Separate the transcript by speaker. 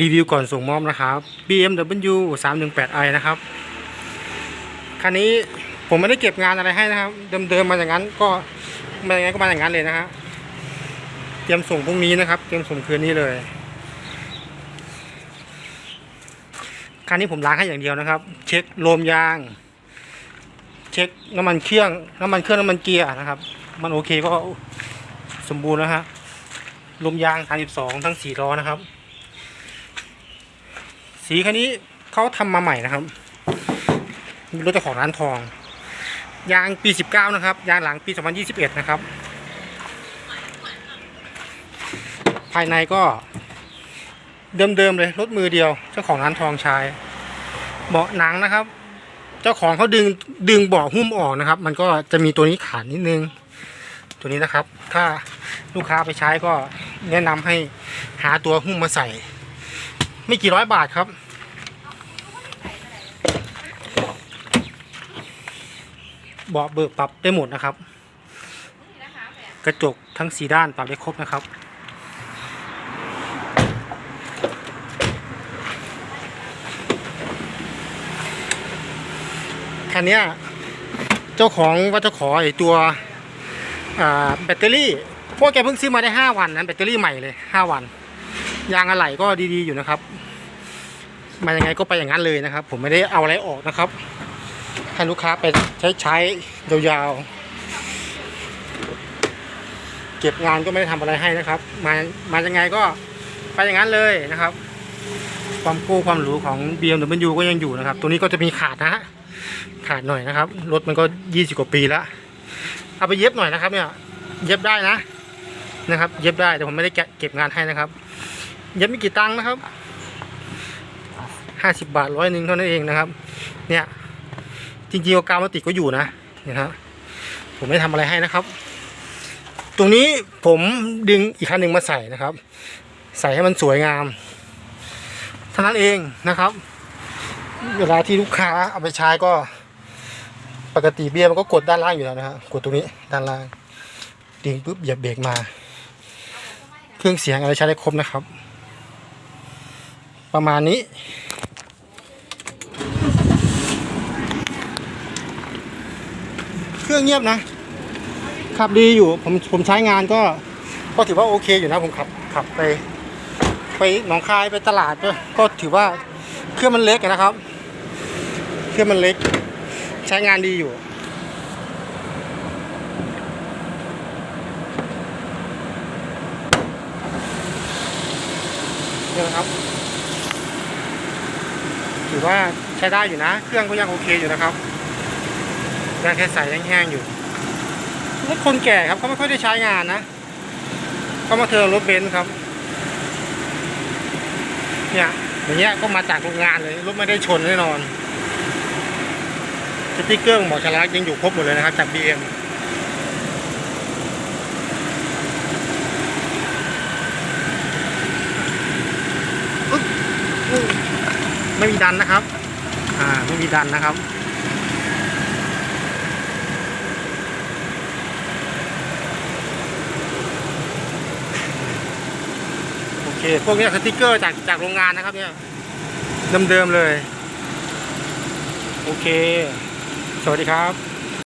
Speaker 1: รีวิวก่อนส่งมอบนะครับ BMW 318i นะครับ คันนี้ผมไม่ได้เก็บงานอะไรให้นะครับ เดิมๆมาอย่างนั้นก็มาอย่างนั้นก็มาอย่างนั้นเลยนะฮะ เตรียมส่งพรุ่งนี้นะครับ เตรียมส่งคืนนี้เลย คันนี้ผมล้างให้อย่างเดียวนะครับ เช็คโลมยาง เช็คน้ำมันเครื่อง น้ำมันเครื่องน้ำมันเกียร์นะครับ มันโอเคก็สมบูรณ์แล้วฮะลมยาง 32 ทั้ง 4 ล้อนะครับ สีคันนี้เขาทำมาใหม่นะครับรถเจ้าของร้านทอง ยางปี 19 นะครับ ยางหลังปี 2021 นะครับ ภายในก็เดิมๆเลยรถมือเดียว เจ้าของร้านทองใช้เบาะหนังนะครับ เจ้าของเขาดึงดึงเบาะหุ้มออกนะครับ มันก็จะมีตัวนี้ขาดนิดนึง ตัวนี้นะครับ ถ้าลูกค้าไปใช้ก็แนะนำให้หาตัวหุ้มมาใส่ ไม่กี่ร้อยบาทครับเบาะเบิกปรับได้หมดนะครับ กระจกทั้งสีด้านปรับได้ครบนะครับ คันนี้เจ้าของว่าจะขอไอตัวแบตเตอรี่พราะแกเพิ่งซื้อมาได้ 5 วันนะแบตเตอรี่ใหม่เลย 5 วัน ยางอะไหล่ก็ดีๆอยู่นะครับ มายังไงก็ไปอย่างนั้นเลยนะครับ ผมไม่ได้เอาอะไรออกนะครับ ให้ลูกค้าไปใช้ใช้ยาวๆ เก็บงานก็ไม่ได้ทำอะไรให้นะครับ มามายังไงก็ไปอย่างนั้นเลยนะครับ ความกู้ความหรูของ BMW ก็ยังอยู่นะครับ ตัวนี้ก็จะมีขาดนะฮะ ขาดหน่อยนะครับ รถมันก็20กว่าปีแล้ว เอาไปเย็บหน่อยนะครับเนี่ย เย็บได้นะนะครับ เย็บได้แต่ผมไม่ได้เก็บงานให้นะครับ เย็บไม่กี่ตังค์นะครับห้าสิบบาทร้อยหนึ่งเท่านั้นเองนะครับ เนี่ย จริงๆกาวมาติดก็อยู่นะเนี่ยฮะผมไม่ทำอะไรให้นะครับ ตรงนี้ผมดึงอีกคันหนึ่งมาใส่นะครับ ใส่ให้มันสวยงามเท่านั้นเองนะครับ เวลาที่ลูกค้าเอาไปใช้ก็ ปกติเบียร์มันก็กดด้านล่างอยู่แล้วนะฮะกดตรงนี้ด้านล่างดึงปุ๊บเหยียบเบรกมา เครื่องเสียงอะไรใช้ได้ครบนะครับ ประมาณนี้ เครื่องเงียบนะ ขับดีอยู่ ผมผมใช้งานก็ ก็ถือว่าโอเคอยู่นะ ผมขับขับไป ไปหนองคายไปตลาดก็ก็ถือว่าเครื่องมันเล็กนะครับ เครื่องมันเล็ก ใช้งานดีอยู่เนี่ยนะครับ ถือว่าใช้ได้อยู่นะ เครื่องก็ยังโอเคอยู่นะครับยังแค่ใส่แห้งๆอยู่รถคนแก่ครับเขาไม่ค่อยได้ใช้งานนะเขามาเทิร์นรถเบนซ์ครับเนี่ยอย่างเงี้ยก็มาจากโรงงานเลยรถไม่ได้ชนแน่นอนสติ๊กเกอร์ของหมอชลักยังอยู่ครบหมดเลยนะครับจากเบียน ไม่มีดันนะครับ อ่าไม่มีดันนะครับโอเคพวกนี้สติกเกอร์จากจากโรงงานนะครับเนี่ยเดิมๆเลย โอเค สวัสดีครับ